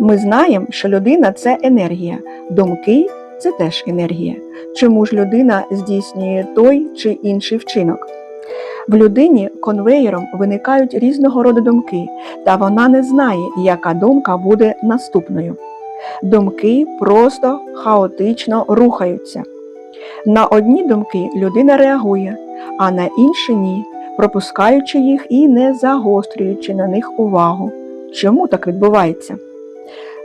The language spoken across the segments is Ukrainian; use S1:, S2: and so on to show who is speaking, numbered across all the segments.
S1: Ми знаємо, що людина це енергія, думки це теж енергія. Чому ж людина здійснює той чи інший вчинок? В людині конвеєром виникають різного роду думки, та вона не знає, яка думка буде наступною. Думки просто хаотично рухаються. На одні думки людина реагує, а на інші ні, пропускаючи їх і не загострюючи на них увагу. Чому так відбувається?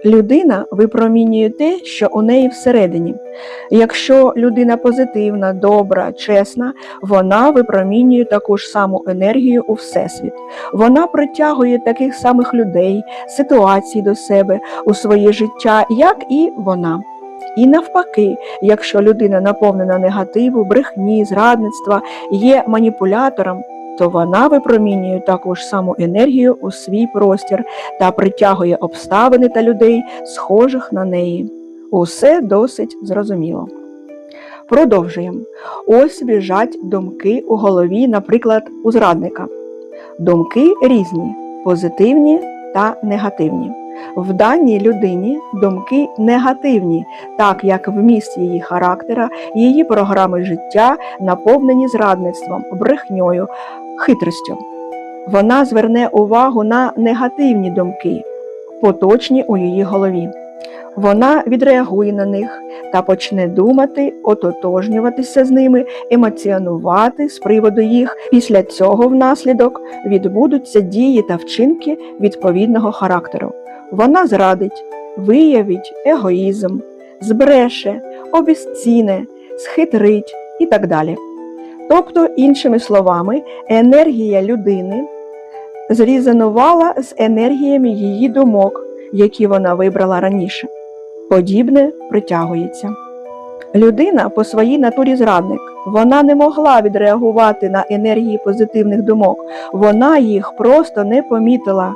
S1: Людина випромінює те, що у неї всередині. Якщо людина позитивна, добра, чесна, вона випромінює таку ж саму енергію у Всесвіт. Вона притягує таких самих людей, ситуацій до себе у своє життя, як і вона. І навпаки, якщо людина наповнена негативу, брехні, зрадництва, є маніпулятором, то вона випромінює таку ж саму енергію у свій простір та притягує обставини та людей, схожих на неї. Усе досить зрозуміло. Продовжуємо. Ось біжать думки у голові, наприклад, у зрадника. Думки різні, позитивні та негативні. В даній людині думки негативні, так як вміст її характера, її програми життя наповнені зрадництвом, брехньою, хитростю. Вона зверне увагу на негативні думки, поточні у її голові. Вона відреагує на них та почне думати, ототожнюватися з ними, емоціонувати з приводу їх. Після цього внаслідок відбудуться дії та вчинки відповідного характеру. Вона зрадить, виявить егоїзм, збреше, обіціне, схитрить і так далі. Тобто, іншими словами, енергія людини зрізанувала з енергіями її думок, які вона вибрала раніше. Подібне притягується. Людина по своїй натурі зрадник. Вона не могла відреагувати на енергії позитивних думок, вона їх просто не помітила,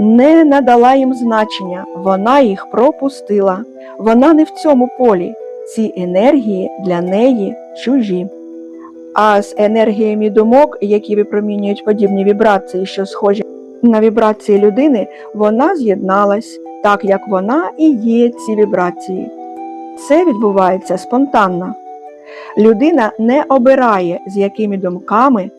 S1: не надала їм значення, вона їх пропустила. Вона не в цьому полі. Ці енергії для неї чужі. А з енергіями думок, які випромінюють подібні вібрації, що схожі на вібрації людини, вона з'єдналась, так як вона і є ці вібрації. Це відбувається спонтанно. Людина не обирає, з якими думками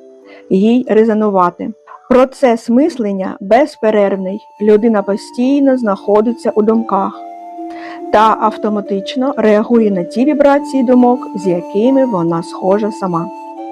S1: їй резонувати. Процес мислення безперервний, людина постійно знаходиться у думках та автоматично реагує на ті вібрації думок, з якими вона схожа сама.